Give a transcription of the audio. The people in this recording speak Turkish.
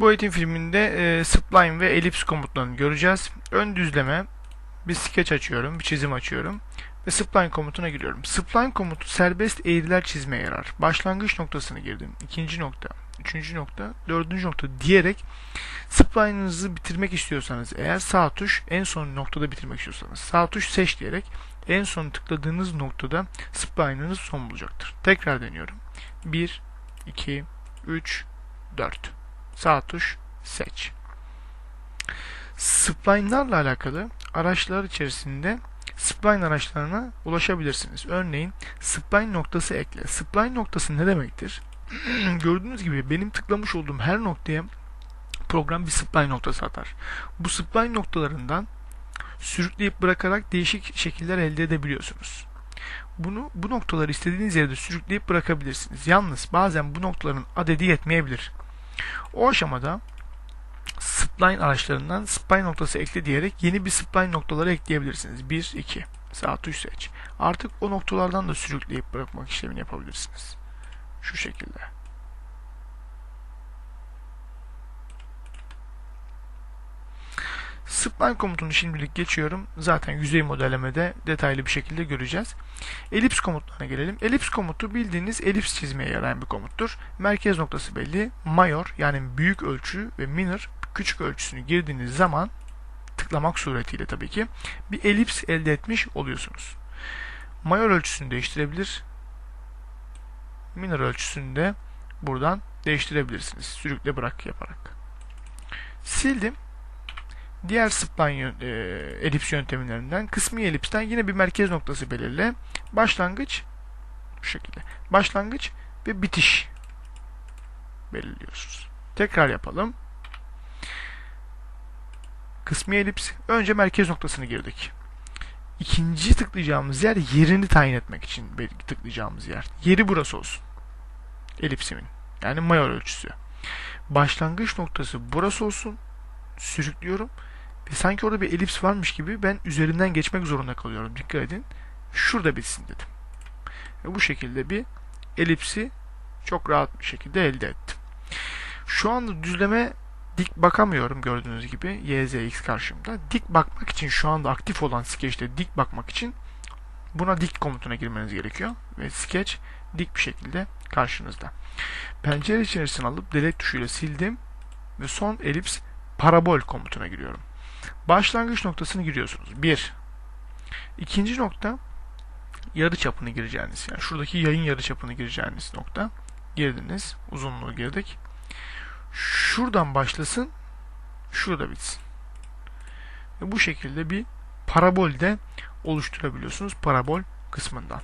Bu eğitim filminde e, spline ve elips komutlarını göreceğiz. Ön düzleme, bir sketch açıyorum, bir çizim açıyorum ve spline komutuna giriyorum. Spline komutu serbest eğriler çizmeye yarar. Başlangıç noktasını girdim. ikinci nokta, üçüncü nokta, dördüncü nokta diyerek spline'ınızı bitirmek istiyorsanız eğer sağ tuş en son noktada bitirmek istiyorsanız sağ tuş seç diyerek en son tıkladığınız noktada spline'ınız son bulacaktır. Tekrar deniyorum. 1, 2, 3, 4. Sağ tuş seç. Spline'larla alakalı araçlar içerisinde spline araçlarına ulaşabilirsiniz. Örneğin spline noktası ekle. Spline noktası ne demektir? Gördüğünüz gibi benim tıklamış olduğum her noktaya program bir spline noktası atar. Bu spline noktalarından sürükleyip bırakarak değişik şekiller elde edebiliyorsunuz. Bunu bu noktaları istediğiniz yerde sürükleyip bırakabilirsiniz. Yalnız bazen bu noktaların adedi yetmeyebilir. O aşamada spline araçlarından spline noktası ekle diyerek yeni bir spline noktaları ekleyebilirsiniz. 1, 2. Sağ tuş seç. Artık o noktalardan da sürükleyip bırakmak işlemini yapabilirsiniz. Şu şekilde. Spline komutunu şimdilik geçiyorum. Zaten yüzey modellemede detaylı bir şekilde göreceğiz. Elips komutlarına gelelim. Elips komutu bildiğiniz elips çizmeye yarayan bir komuttur. Merkez noktası belli. Mayor yani büyük ölçü ve minor küçük ölçüsünü girdiğiniz zaman tıklamak suretiyle tabii ki bir elips elde etmiş oluyorsunuz. Mayor ölçüsünü değiştirebilir. Minor ölçüsünü de buradan değiştirebilirsiniz. Sürükle bırak yaparak. Sildim. Diğer spline e, elips yöntemlerinden kısmi elipsten yine bir merkez noktası belirle. Başlangıç bu şekilde. Başlangıç ve bitiş belirliyorsunuz. Tekrar yapalım. Kısmi elips. Önce merkez noktasını girdik. İkinci tıklayacağımız yer yerini tayin etmek için tıklayacağımız yer. Yeri burası olsun. Elipsimin. Yani mayor ölçüsü. Başlangıç noktası burası olsun. Sürüklüyorum. Ve sanki orada bir elips varmış gibi ben üzerinden geçmek zorunda kalıyorum. Dikkat edin. Şurada bitsin dedim. Ve bu şekilde bir elipsi çok rahat bir şekilde elde ettim. Şu anda düzleme dik bakamıyorum gördüğünüz gibi YZX karşımda. Dik bakmak için şu anda aktif olan Sketch'te dik bakmak için buna dik komutuna girmeniz gerekiyor. Ve Sketch dik bir şekilde karşınızda. Pencere içerisine alıp delete tuşuyla sildim ve son elips parabol komutuna giriyorum. Başlangıç noktasını giriyorsunuz. 1. İkinci nokta yarı çapını gireceğiniz. Yani şuradaki yayın yarı çapını gireceğiniz nokta. Girdiniz. Uzunluğu girdik. Şuradan başlasın. Şurada bitsin. Ve bu şekilde bir parabol de oluşturabiliyorsunuz parabol kısmından.